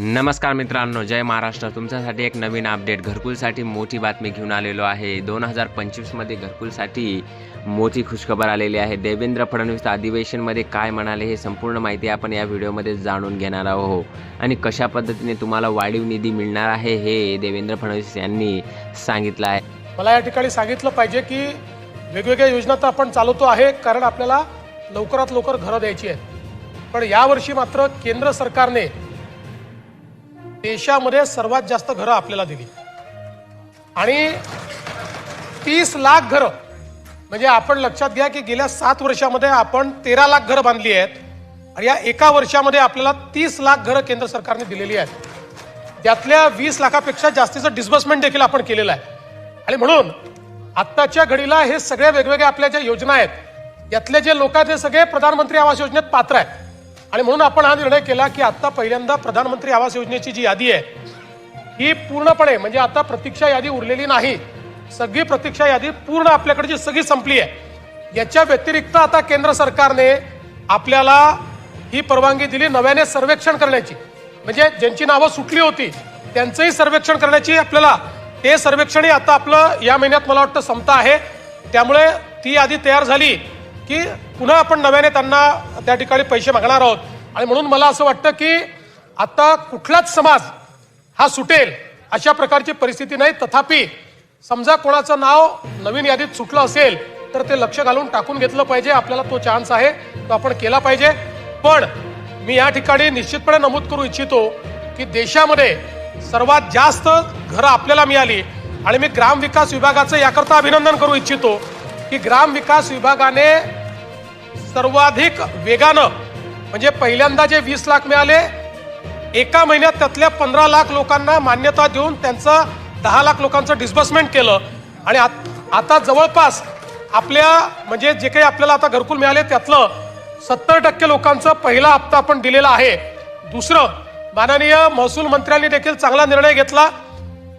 नमस्कार मित्रांनो जय महाराष्ट्र. तुमच्यासाठी एक नवीन अपडेट घरकुलसाठी मोठी बातमी घेऊन आलेलो आहे. दोन हजार पंचवीसमध्ये घरकुलसाठी मोठी खुशखबर आलेली आहे. देवेंद्र फडणवीस अधिवेशनमध्ये काय म्हणाले हे संपूर्ण माहिती आपण या व्हिडिओमध्ये जाणून घेणार आहोत. आणि कशा पद्धतीने तुम्हाला वाढीव निधी मिळणार आहे हे देवेंद्र फडणवीस यांनी सांगितलं आहे. मला या ठिकाणी सांगितलं पाहिजे की वेगवेगळ्या योजना तर आपण चालवतो आहे कारण आपल्याला लवकरात लवकर घरं द्यायची आहेत. पण यावर्षी मात्र केंद्र सरकारने देशामध्ये सर्वात जास्त घरं आपल्याला दिली. आणि तीस लाख घरं म्हणजे आपण लक्षात घ्या की गेल्या सात वर्षामध्ये आपण तेरा लाख घरं बांधली आहेत आणि या एका वर्षामध्ये आपल्याला तीस लाख घरं केंद्र सरकारने दिलेली आहेत. त्यातल्या वीस लाखापेक्षा जास्तीचं डिस्बर्समेंट देखील आपण केलेलं आहे. आणि म्हणून आत्ताच्या घडीला हे सगळ्या वेगवेगळ्या आपल्या ज्या योजना आहेत यातले जे लोक आहेत ते सगळे प्रधानमंत्री आवास योजनेत पात्र आहेत. आणि म्हणून आपण हा निर्णय केला की आता पहिल्यांदा प्रधानमंत्री आवास योजनेची जी यादी आहे ही पूर्णपणे म्हणजे आता प्रतीक्षा यादी उरलेली नाही सगळी प्रतीक्षा यादी पूर्ण आपल्याकडची सगळी संपली आहे. याच्या व्यतिरिक्त आता केंद्र सरकारने आपल्याला ही परवानगी दिली नव्याने सर्वेक्षण करण्याची. म्हणजे ज्यांची नावं सुटली होती त्यांचंही सर्वेक्षण करण्याची आपल्याला ते सर्वेक्षणही आता आपलं या महिन्यात मला वाटतं संपता आहे. त्यामुळे ती यादी तयार झाली की पुन्हा आपण नव्याने त्यांना त्या ठिकाणी पैसे मागणार आहोत. आणि म्हणून मला असं वाटतं की आता कुठलाच समाज हा सुटेल अशा प्रकारची परिस्थिती नाही. तथापि समजा कोणाचं नाव नवीन यादीत सुटलं असेल तर ते लक्ष घालून टाकून घेतलं पाहिजे. आपल्याला तो चान्स आहे तो आपण केला पाहिजे. पण मी या ठिकाणी निश्चितपणे नमूद करू इच्छितो की देशामध्ये सर्वात जास्त घरं आपल्याला मिळाली. आणि मी ग्रामविकास विभागाचं याकरता अभिनंदन करू इच्छितो की ग्रामविकास विभागाने सर्वाधिक वेगानं म्हणजे पहिल्यांदा जे वीस लाख मिळाले एका महिन्यात त्यातल्या पंधरा लाख लोकांना मान्यता देऊन त्यांचं दहा लाख लोकांचं डिस्बर्समेंट केलं. आणि आता जवळपास आपल्या म्हणजे जे काही आपल्याला आता घरकुल मिळाले त्यातलं सत्तर टक्के लोकांचं पहिला हप्ता आपण दिलेला आहे. दुसरं माननीय महसूल मंत्र्यांनी देखील चांगला निर्णय घेतला.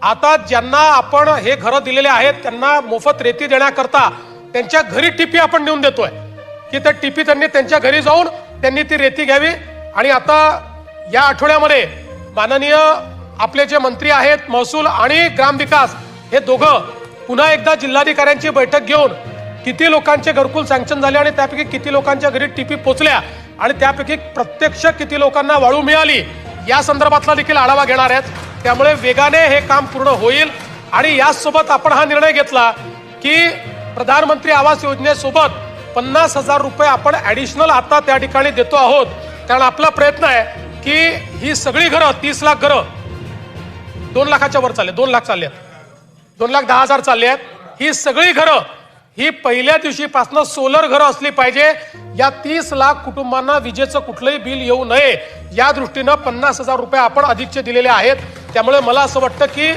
आता ज्यांना आपण हे घरं दिलेले आहेत त्यांना मोफत रेती देण्याकरता त्यांच्या घरी टिपी आपण नेऊन देतोय. की त्या टिपी त्यांनी त्यांच्या घरी जाऊन त्यांनी ती रेती घ्यावी. आणि आता या आठवड्यामध्ये माननीय आपले जे मंत्री आहेत महसूल आणि ग्रामविकास हे दोघं पुन्हा एकदा जिल्हाधिकाऱ्यांची बैठक घेऊन किती लोकांचे घरकुल सँक्शन झाले आणि त्यापैकी किती लोकांच्या घरी टीपी पोचल्या आणि त्यापैकी प्रत्यक्ष किती लोकांना वाळू मिळाली या संदर्भातला देखील आढावा घेणार आहेत. त्यामुळे वेगाने हे काम पूर्ण होईल आणि याचसोबत आपण हा निर्णय घेतला की प्रधानमंत्री आवास योजनेसोबत पन्नास हजार रुपये आपण ऍडिशनल आता त्या ठिकाणी देतो आहोत. कारण आपला प्रयत्न आहे की ही सगळी घरं तीस लाख घरं दोन लाखाच्या वर चालले दोन लाख चालले आहेत. दोन लाख दहा हजार चालले आहेत. ही सगळी घरं ही पहिल्या दिवशीपासून सोलर घरं असली पाहिजे. या तीस लाख कुटुंबांना विजेचं कुठलंही बिल येऊ नये. या दृष्टीनं पन्नास हजार रुपये आपण अधिकचे दिलेले आहेत. त्यामुळे मला असं वाटतं की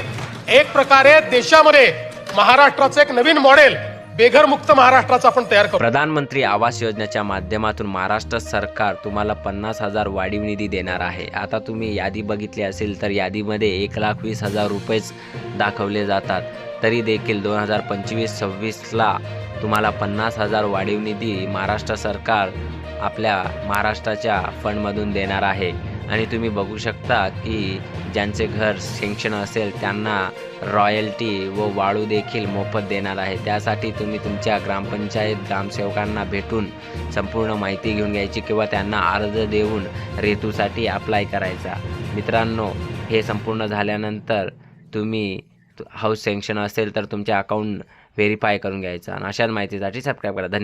एक प्रकारे देशामध्ये महाराष्ट्राचं एक नवीन मॉडेल बेघरमुक्त महाराष्ट्राचा आपण तयार करू. प्रधानमंत्री आवास योजनेच्या माध्यमातून महाराष्ट्र सरकार तुम्हाला पन्नास हजार वाढीव निधी देणार आहे. आता तुम्ही यादी बघितली असेल तर यादीमध्ये एक लाख वीस हजार रुपयेच दाखवले जातात. तरी देखील दोन हजार पंचवीस सव्वीसला तुम्हाला पन्नास हजार वाढीव निधी महाराष्ट्र सरकार आपल्या महाराष्ट्राच्या फंडमधून देणार आहे. आणि तुम्ही बघू शकता की ज्यांचे घर सेंक्शन असेल त्यांना रॉयल्टी व वाळू देखील मोफत देणार आहे. त्यासाठी तुम्ही तुमच्या ग्रामपंचायत ग्रामसेवकांना भेटून संपूर्ण माहिती घेऊन घ्यायची किंवा त्यांना अर्ज देऊन रेतूसाठी अप्लाय करायचा. मित्रांनो हे संपूर्ण झाल्यानंतर तुम्ही हाऊस सँक्शन असेल तर तुमच्या अकाउंट व्हेरीफाय करून घ्यायचा. आणि अशाच माहितीसाठी सबस्क्राईब करा. धन्यवाद.